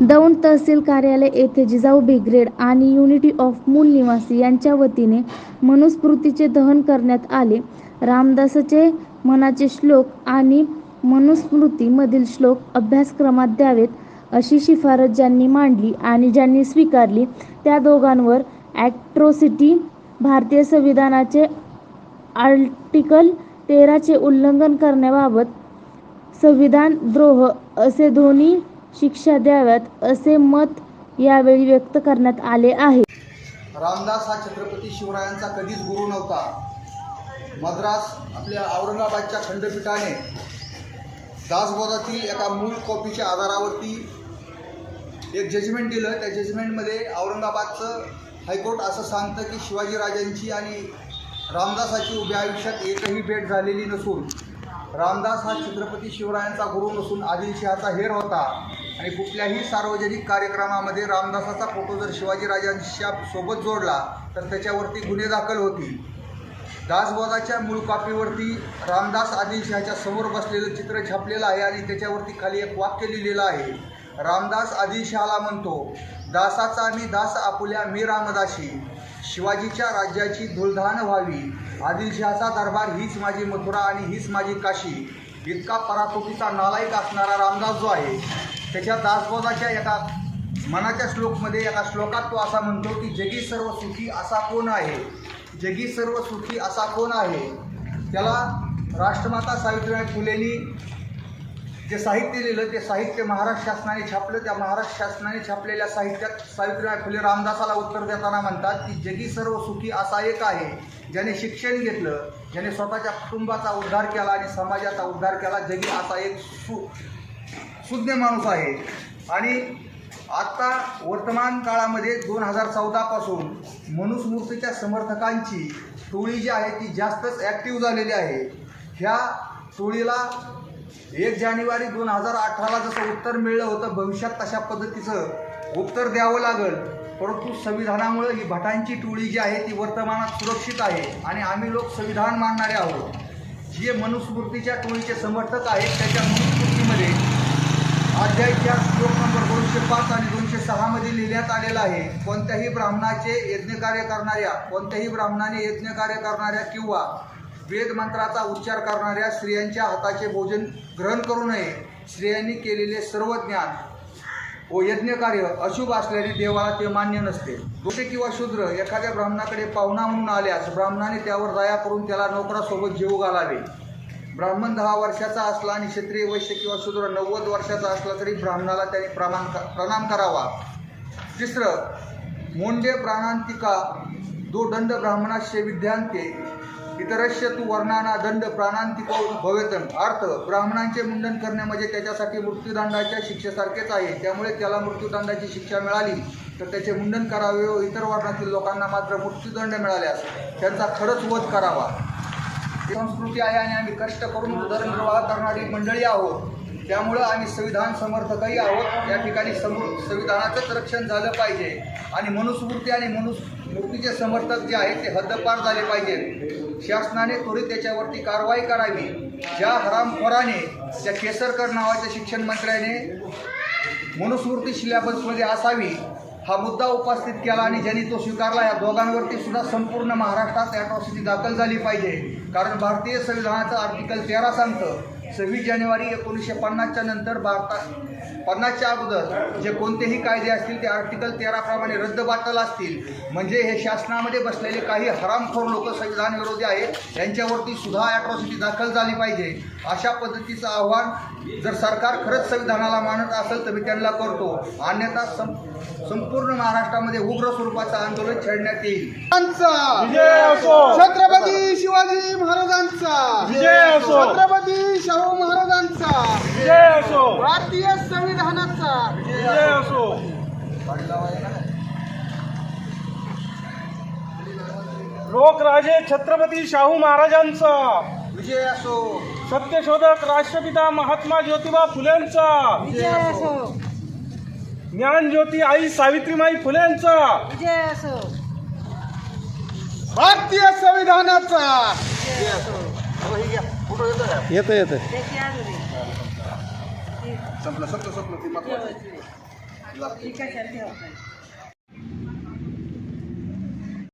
दौंड तहसील कार्यालय येथे जिजाऊ ब्रिगेड आणि युनिटी ऑफ मूल निवासी यांच्या वतीने मनुस्मृतीचे दहन करण्यात आले. रामदासाचे मनाचे श्लोक आणि मनुस्मृतीमधील श्लोक अभ्यासक्रमात द्यावेत अशी शिफारस ज्यांनी मांडली आणि ज्यांनी स्वीकारली त्या दोघांवर ॲक्ट्रोसिटी भारतीय संविधानाचे आर्टिकल तेराचे उल्लंघन करण्याबाबत संविधानद्रोह असे दोन्ही शिक्षा द्याव्यात असे मत यावेळी व्यक्त करण्यात आले आहे. रामदास हा छत्रपती शिवरायांचा कधीच गुरु नव्हता. मद्रास आपल्या औरंगाबादच्या खंडपीठाने दासबोधातील एका मूळ कॉपीच्या आधारावरती एक जजमेंट दिलं. त्या जजमेंटमध्ये औरंगाबादचं हायकोर्ट असं सांगतं की शिवाजीराजांची आणि रामदासाची उभ्या आयुष्यात एकही भेट झालेली नसून रामदास हा छत्रपती शिवरायांचा गुरु नसून आदिलशहाचा हेर होता. आणि कुठल्याही सार्वजनिक कार्यक्रमामध्ये रामदासाचा फोटो जर शिवाजीराजांच्या सोबत जोडला तर त्याच्यावरती गुन्हे दाखल होतील. दासबोधाच्या मूळ कॉपीवरती रामदास आदिलशहाच्या समोर बसलेलं चित्र छापलेलं आहे आणि त्याच्यावरती खाली एक वाक्य लिहिलेलं आहे. रामदास आदिलशहाला म्हणतो दासाचा मी दास आपुल्या मी रामदासी शिवाजीच्या राज्याची धुलधान व्हावी. आदिलशहाचा दरबार हीच माझी मथुरा आणि हीच माझी काशी. इतका पराकोटीचा नालायक असणारा रामदास जो आहे त्याच्या दासबोधाच्या एका मनाच्या श्लोकमध्ये एका श्लोकात तो असा म्हणतो की जगी सर्व सुखी असा कोण आहे? जगी सर्व सुखी असा कोण आहे? त्याला राष्ट्रमाता सावित्रीबाई फुलेंनी जे साहित्य लिहिलं ते साहित्य महाराष्ट्र शासनाने छापलं. त्या महाराष्ट्र शासनाने छापलेल्या साहित्यात सावित्रीबाई फुले रामदासाला उत्तर देताना म्हणतात की जगी सर्व सुखी असा एक आहे. ज्याने शिक्षण घेतलं ज्याने स्वतःच्या कुटुंबाचा उद्धार केला आणि समाजाचा उद्धार केला जगी असा एक सु सुज्ञ माणूस आहे. आणि आत्ता वर्तमान काळामध्ये दोन हजार चौदापासून मनुस्मृतीच्या समर्थकांची टोळी जी आहे ती जास्तच ॲक्टिव्ह झालेली आहे. ह्या टोळीला एक जानेवारी दोन हजार अठराला जसं उत्तर मिळलं होतं भविष्यात तशा पद्धतीचं उत्तर द्यावं लागेल. परंतु संविधानामुळं ही भटांची टोळी जी आहे ती वर्तमानात सुरक्षित आहे आणि आम्ही लोक संविधान मानणारे आहोत. जे मनुस्मृतीच्या टोळीचे समर्थक आहेत त्याच्या मनुस्मृतीमध्ये अध्याय चार श्लोक नंबर दोनशे पाच आणि दोनशे सहामध्ये लिहिण्यात आलेलं आहे कोणत्याही ब्राह्मणाचे यज्ञकार्य करणाऱ्या कोणत्याही ब्राह्मणाने यज्ञकार्य करणाऱ्या किंवा वेद मंत्राचा उच्चार करणाऱ्या स्त्रियांच्या हाताचे भोजन ग्रहण करू नये. स्त्रियांनी केलेले सर्व ज्ञान व यज्ञकार्य अशुभ असल्याने देवाला ते मान्य नसते. दोषे किंवा शूद्र एखाद्या ब्राह्मणाकडे पाहुणा म्हणून आल्यास ब्राह्मणाने त्यावर दया करून त्याला नोकरासोबत जीव घालावे. ब्राह्मण दहा वर्षाचा असला आणि क्षत्रिय वैश्य किंवा शूद्र नव्वद वर्षाचा असला तरी ब्राह्मणाला त्याने प्रमाण प्रणाम करावा. तिसरं मोंडे प्राणांतिका दो दंड ब्राह्मणास्य विद्यांते इतरश्य तू वर्णाना दंड प्राणांतिको भवेतन. अर्थ ब्राह्मणांचे मुंडन करणे म्हणजे त्याच्यासाठी मृत्यूदंडाच्या शिक्षेसारखेच आहे. त्यामुळे त्याला मृत्यूदंडाची शिक्षा मिळाली तर त्याचे मुंडन करावे व इतर वर्णातील लोकांना मात्र मृत्यूदंड मिळाल्यास त्यांचा खरंच वध करावा. संस्कृती आहे आणि आम्ही कष्ट करून उदरनिर्वाह करणारी मंडळी आहोत. त्यामुळं आम्ही संविधान समर्थकही आहोत. या ठिकाणी समोर संविधानाचंच रक्षण झालं पाहिजे. आणि मनुस्मृती आणि मनुस्मृतीचे समर्थक जे आहेत ते हद्दपार झाले पाहिजेत शासनाने त्वरित त्याच्यावरती कारवाई करावी. ज्या हरामखोराने त्या केसरकर नावाच्या शिक्षण मंत्र्याने मनुस्मृती सिलेबसमध्ये असावी. हा मुद्दा उपस्थित केला आणि ज्यांनी तो स्वीकारला या दोघांवरती सुद्धा संपूर्ण महाराष्ट्रात ॲट्रॉसिटी दाखल झाली पाहिजे. कारण भारतीय संविधानाचं आर्टिकल तेरा सांगतं सव्वीस जानेवारी एकोणीसशे पन्नासच्या नंतर भारतात पन्नासच्या अगोदर जे कोणतेही कायदे असतील ते आर्टिकल तेराप्रमाणे रद्दबातल असतील. म्हणजे हे शासनामध्ये बसलेले काही हरामखोर लोक संविधान विरोधी आहेत यांच्यावरती सुद्धा ॲट्रॉसिटी दाखल झाली पाहिजे. अशा पद्धतीचं आव्हान जर सरकार खरंच संविधानाला मानत असेल तर मी त्यांना करतो. अन्यथा सं संपूर्ण महाराष्ट्रामध्ये उग्र स्वरूपाचं आंदोलन छेडण्यात येईल. छत्रपती शिवाजी महाराजांचा विजय असो छत्रपती शाहू महाराजांचा विजय असो भारतीय संविधानाचा. विजय असो लोकराजे छत्रपती शाहू महाराजांचा. विजय असो. सत्यशोधक राष्ट्रपिता महात्मा ज्योतिबा फुलेंचा. विजय असो. ज्ञानज्योती आई सावित्रीमाई फुलेंचा. विजय असो. भारतीय संविधानाचा. येतं येतं संपलं संपलं संपलं. ते महत्वाचं आहे. लागते. कशाला ठेवताय